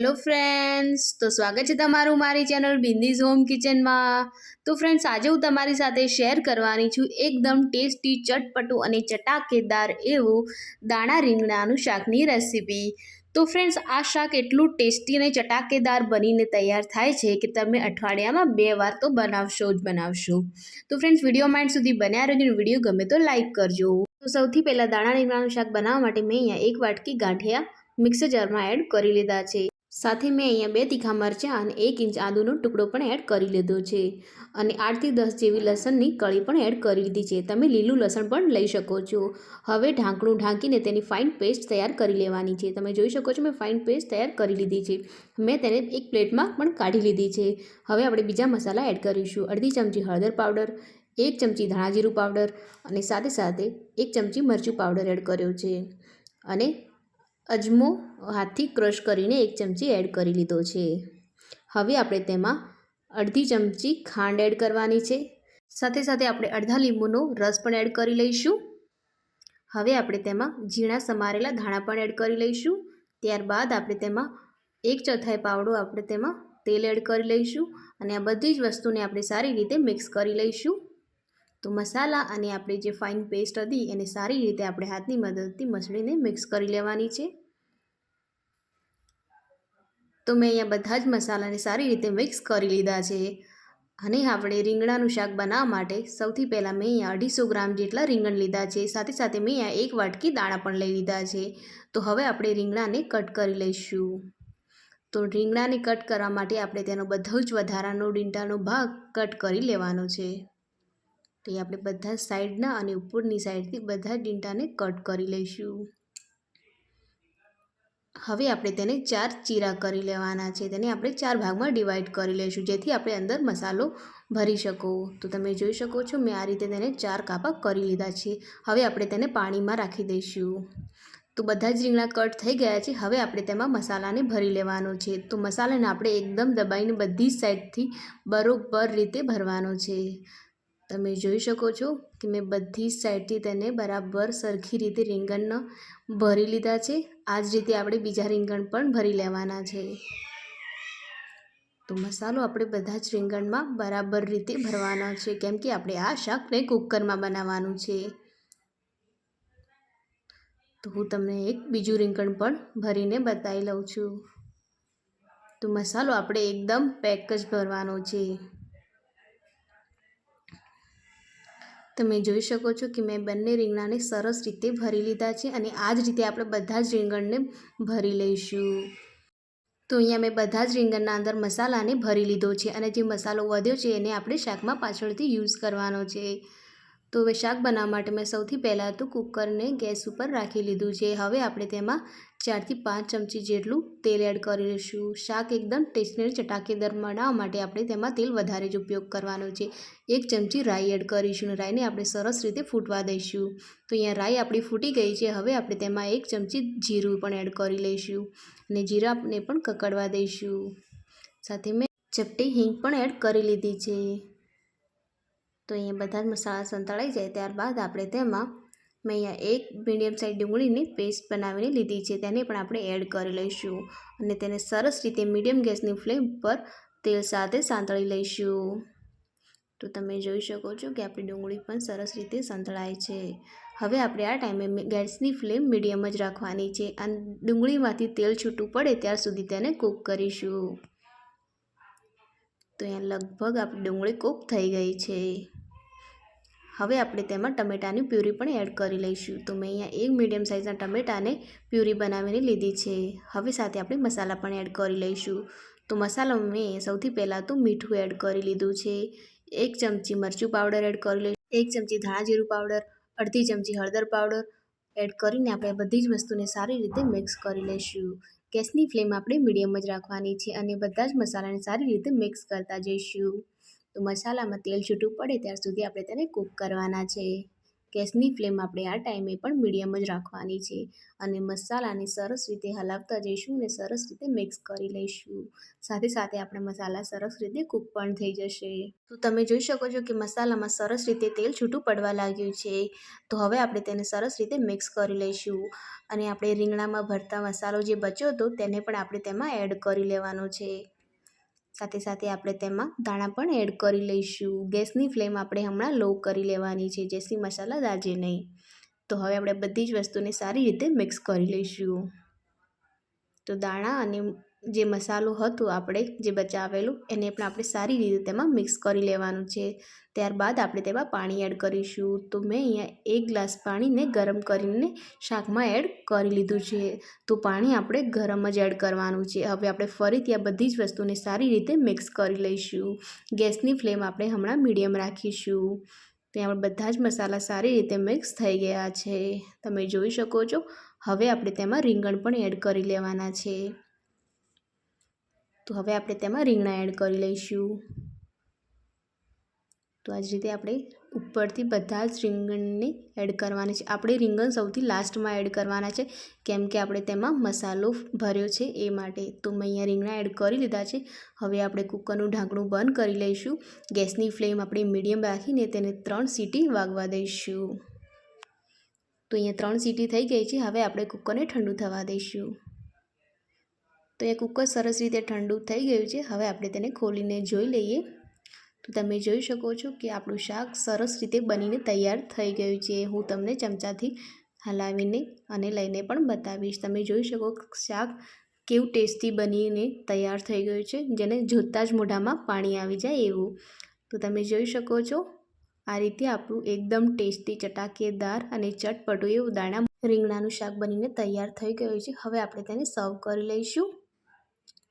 Hello friends, તો સ્વાગત છે તમારું મારી ચેનલ બિંદીઝ હોમ કિચનમાં. તો ફ્રેન્ડ્સ, આજે હું તમારી સાથે શેર કરવાની છું એકદમ ટેસ્ટી, ચટપટું અને ચટાકેદાર એવું દાણા રીંગણાનું શાકની રેસીપી. તો ફ્રેન્ડ્સ, આ શાક એટલું ટેસ્ટી અને ચટાકેદાર બનીને તૈયાર થાય છે કે તમે અઠવાડિયામાં બે વાર તો બનાવશો જ બનાવશો. તો ફ્રેન્ડ્સ, વીડિયો માઇન્ડ સુધી બન્યા રહેજો વીડિયો ગમે તો લાઇક કરજો. તો સૌથી પહેલાં દાણા રીંગણાનું શાક બનાવવા માટે મેં અહીંયા એક વાટકી ગાંઠિયા મિક્સર જારમાં એડ કરી લીધા છે. સાથે મેં અહીંયા બે તીખા મરચાં અને એક ઇંચ આદુનો ટુકડો પણ એડ કરી લીધો છે. અને આઠથી દસ જેવી લસણની કળી પણ એડ કરી લીધી છે. તમે લીલું લસણ પણ લઈ શકો છો. હવે ઢાંકણું ઢાંકીને તેની ફાઇન પેસ્ટ તૈયાર કરી લેવાની છે. તમે જોઈ શકો છો મેં ફાઇન પેસ્ટ તૈયાર કરી લીધી છે. મેં તેને એક પ્લેટમાં પણ કાઢી લીધી છે. હવે આપણે બીજા મસાલા એડ કરીશું. અડધી ચમચી હળદર પાવડર, એક ચમચી ધાણા જીરું પાવડર અને સાથે સાથે એક ચમચી મરચું પાવડર એડ કર્યો છે. અને અજમો હાથથી ક્રશ કરીને એક ચમચી એડ કરી લીધો છે. હવે આપણે તેમાં અડધી ચમચી ખાંડ એડ કરવાની છે. સાથે સાથે આપણે અડધા લીંબુનો રસ પણ એડ કરી લઈશું. હવે આપણે તેમાં ઝીણા સમારેલા ધાણા પણ એડ કરી લઈશું. ત્યારબાદ આપણે તેમાં એક ચોથાઈ પાવડો આપણે તેમાં તેલ એડ કરી લઈશું અને આ બધી જ વસ્તુને આપણે સારી રીતે મિક્સ કરી લઈશું. તો મસાલા અને આપણે જે ફાઇન પેસ્ટ હતી એને સારી રીતે આપણે હાથની મદદથી મસળીને મિક્સ કરી લેવાની છે. તો મેં અહીંયા બધા જ મસાલાને સારી રીતે મિક્સ કરી લીધા છે. અને આપણે રીંગણાનું શાક બનાવવા માટે સૌથી પહેલાં મેં અહીંયા અઢીસો ગ્રામ જેટલા રીંગણ લીધા છે. સાથે સાથે મેં અહીંયા એક વાટકી દાણા પણ લઈ લીધા છે. તો હવે આપણે રીંગણાને કટ કરી લઈશું. તો રીંગણાને કટ કરવા માટે આપણે તેનો બધો જ વધારાનો ડીંટાનો ભાગ કટ કરી લેવાનો છે. તો એ આપણે બધા સાઈડના અને ઉપરની સાઈડથી બધા જ ડીંટાને કટ કરી લઈશું. હવે આપણે તેને ચાર ચીરા કરી લેવાના છે. તેને આપણે ચાર ભાગમાં ડિવાઈડ કરી લઈશું જેથી આપણે અંદર મસાલો ભરી શકો. તો તમે જોઈ શકો છો, મેં આ રીતે તેને ચાર કાપા કરી લીધા છે. હવે આપણે તેને પાણીમાં રાખી દઈશું. તો બધા જ રીંગણા કટ થઈ ગયા છે. હવે આપણે તેમાં મસાલાને ભરી લેવાનો છે. તો મસાલાને આપણે એકદમ દબાઈને બધી જ સાઈડથી બરોબર રીતે ભરવાનો છે. તમે જોઈ શકો છો કે મેં બધી જ સાઈડથી તેને બરાબર સરખી રીતે રીંગણ ભરી લીધા છે. આ જ રીતે આપણે બીજા રીંગણ પણ ભરી લેવાના છે. તો મસાલો આપણે બધા જ રીંગણમાં બરાબર રીતે ભરવાનો છે. કેમ કે આપણે આ શાકને કુકરમાં બનાવવાનું છે. તો હું તમને એક બીજું રીંગણ પણ ભરીને બતાવી લઉં છું. તો મસાલો આપણે એકદમ પેક જ ભરવાનો છે. તમે જોઈ શકો છો કે મેં બંને રીંગણાને સરસ રીતે ભરી લીધા છે અને આ જ રીતે આપણે બધા જ રીંગણને ભરી લઈશું. તો અહીંયા મેં બધા જ રીંગણના અંદર મસાલાને ભરી લીધો છે અને જે મસાલો વધ્યો છે એને આપણે શાકમાં પાછળથી યુઝ કરવાનો છે. તો હવે શાક બનાવવા માટે મેં સૌથી પહેલાં તો કુકરને ગેસ ઉપર રાખી લીધું છે. હવે આપણે તેમાં ચારથી પાંચ ચમચી જેટલું તેલ એડ કરી લઈશું. શાક એકદમ ટેસ્ટી ચટાકેદાર બનાવવા માટે આપણે તેમાં તેલ વધારે જ ઉપયોગ કરવાનો છે. એક ચમચી રાઈ એડ કરીશું રાઈને આપણે સરસ રીતે ફૂટવા દઈશું. તો અહીંયા રાઈ આપણી ફૂટી ગઈ છે. હવે આપણે તેમાં એક ચમચી જીરું પણ એડ કરી લઈશું અને જીરાને પણ કકડવા દઈશું. સાથે મેં ચપટી હિંગ પણ એડ કરી લીધી છે. તો અહીંયા બધા જ મસાલા સંતળાઈ જાય ત્યારબાદ આપણે તેમાં મેં અહીંયા એક મીડિયમ સાઇઝ ડુંગળીની પેસ્ટ બનાવીને લીધી છે. તેને પણ આપણે એડ કરી લઈશું અને તેને સરસ રીતે મીડિયમ ગેસની ફ્લેમ પર તેલ સાથે સાંતળી લઈશું. તો તમે જોઈ શકો છો કે આપણી ડુંગળી પણ સરસ રીતે સંતળાય છે. હવે આપણે આ ટાઈમે ગેસની ફ્લેમ મીડિયમ જ રાખવાની છે અને ડુંગળીમાંથી તેલ છૂટું પડે ત્યાર સુધી તેને કૂક કરીશું. તો અહીંયા લગભગ આપણી ડુંગળી કૂક થઈ ગઈ છે. હવે આપણે તેમાં ટમેટાની પ્યુરી પણ એડ કરી લઈશું. તો મેં અહીંયા એક મીડિયમ સાઇઝના ટમેટાને પ્યુરી બનાવીને લીધી છે. હવે સાથે આપણે મસાલા પણ એડ કરી લઈશું. તો મસાલો મેં સૌથી પહેલાં તો મીઠું એડ કરી લીધું છે. એક ચમચી મરચું પાવડર એડ કરી લઈશું. એક ચમચી ધાણા જીરું પાવડર, અડધી ચમચી હળદર પાવડર એડ કરીને આપણે બધી જ વસ્તુને સારી રીતે મિક્સ કરી લઈશું. ગેસની ફ્લેમ આપણે મીડિયમ જ રાખવાની છે અને બધા જ મસાલાને સારી રીતે મિક્સ કરતા જઈશું. મસાલામાં તેલ છૂટું પડે ત્યાર સુધી આપણે તેને કૂક કરવાના છે. ગેસની ફ્લેમ આપણે આ ટાઈમે પણ મીડિયમ જ રાખવાની છે અને મસાલાને સરસ રીતે હલાવતા જઈશું અને સરસ રીતે મિક્સ કરી લઈશું. સાથે સાથે આપણે મસાલા સરસ રીતે કૂક પણ થઈ જશે. તો તમે જોઈ શકો છો કે મસાલામાં સરસ રીતે તેલ છૂટું પડવા લાગ્યું છે. તો હવે આપણે તેને સરસ રીતે મિક્સ કરી લઈશું અને આપણે રીંગણામાં ભરતા મસાલો જે બચ્યો હતો તેને પણ આપણે તેમાં એડ કરી લેવાનો છે. સાથે સાથે આપણે તેમાં દાણા પણ એડ કરી લઈશું. ગેસની ફ્લેમ આપણે હમણાં લો કરી લેવાની છે. જેથી મસાલા દાજે નહીં. તો હવે આપણે બધી જ વસ્તુને સારી રીતે મિક્સ કરી લઈશું. તો દાણા અને જે મસાલો હતો આપણે, જે બચાવેલું, એને પણ આપણે સારી રીતે તેમાં મિક્સ કરી લેવાનું છે. ત્યારબાદ આપણે તેમાં પાણી એડ કરીશું. તો મેં અહીંયા એક ગ્લાસ પાણીને ગરમ કરીને શાકમાં એડ કરી લીધું છે. તો પાણી આપણે ગરમ જ એડ કરવાનું છે. હવે આપણે ફરીથી આ બધી જ વસ્તુને સારી રીતે મિક્સ કરી લઈશું. ગેસની ફ્લેમ આપણે હમણાં મીડિયમ રાખીશું. ત્યાં બધા જ મસાલા સારી રીતે મિક્સ થઈ ગયા છે. તમે જોઈ શકો છો. હવે આપણે તેમાં રીંગણ પણ એડ કરી લેવાના છે. તો હવે આપણે તેમાં રીંગણા એડ કરી લઈશું. તો આ જ રીતે આપણે ઉપરથી બધા જ રીંગણને એડ કરવાની છે. આપણે રીંગણ સૌથી લાસ્ટમાં એડ કરવાના છે, કેમ કે આપણે તેમાં મસાલો ભર્યો છે એ માટે. તો મેં અહીંયા રીંગણા એડ કરી લીધા છે. હવે આપણે કુકરનું ઢાંકણું બંધ કરી લઈશું. ગેસની ફ્લેમ આપણે મીડિયમ રાખીને તેને ત્રણ સીટી વાગવા દઈશું. તો અહીંયા ત્રણ સીટી થઈ ગઈ છે. હવે આપણે કુકરને ઠંડુ થવા દઈશું. તો એ કુકર સરસ રીતે ઠંડુ થઈ ગયું છે. હવે આપણે તેને ખોલીને જોઈ લઈએ. તો તમે જોઈ શકો છો કે આપણું શાક સરસ રીતે બનીને તૈયાર થઈ ગયું છે. હું તમને ચમચાથી હલાવીને અને લઈને પણ બતાવીશ. તમે જોઈ શકો શાક કેવું ટેસ્ટી બનીને તૈયાર થઈ ગયું છે, જેને જોતાં જ મોઢામાં પાણી આવી જાય એવું. તો તમે જોઈ શકો છો, આ રીતે આપણું એકદમ ટેસ્ટી ચટાકેદાર અને ચટપટું એવું દાણા રીંગણાનું શાક બનીને તૈયાર થઈ ગયું છે. હવે આપણે તેને સર્વ કરી લઈશું.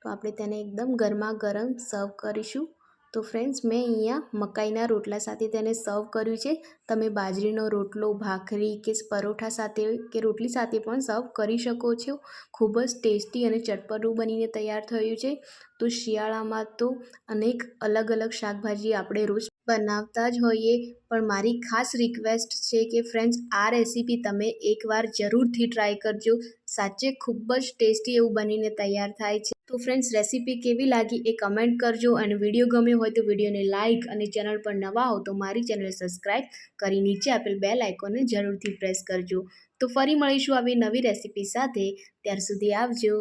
તો આપણે તેને એકદમ ગરમા ગરમ સર્વ કરીશું. તો ફ્રેન્ડ્સ મેં અહીંયા મકાઈના રોટલા સાથે તેને સર્વ કર્યું છે. તમે બાજરીનો રોટલો, ભાખરી કે પરોઠા સાથે કે રોટલી સાથે પણ સર્વ કરી શકો છો. ખૂબ જ ટેસ્ટી અને ચટપટું બનીને તૈયાર થયું છે. તો શિયાળામાં તો અનેક અલગ અલગ શાકભાજી આપણે રોજ બનાવતા જ હોઈએ. પણ મારી ખાસ રિક્વેસ્ટ છે કે ફ્રેન્ડ્સ આ રેસીપી તમે એકવાર જરૂરથી ટ્રાય કરજો. સાચે ખૂબ જ ટેસ્ટી એવું બનીને તૈયાર થાય છે. તો ફ્રેન્ડ્સ રેસીપી કેવી લાગી એ કમેન્ટ કરજો અને વીડિયો ગમ્યો હોય તો વિડીયોને લાઇક અને ચેનલ પર નવા હો તો મારી ચેનલ સબસ્ક્રાઈબ કરી નીચે આપેલ બેલ આઇકોનને જરૂરથી પ્રેસ કરજો. તો ફરી મળીશું આવી નવી રેસીપી સાથે. ત્યાર સુધી આવજો.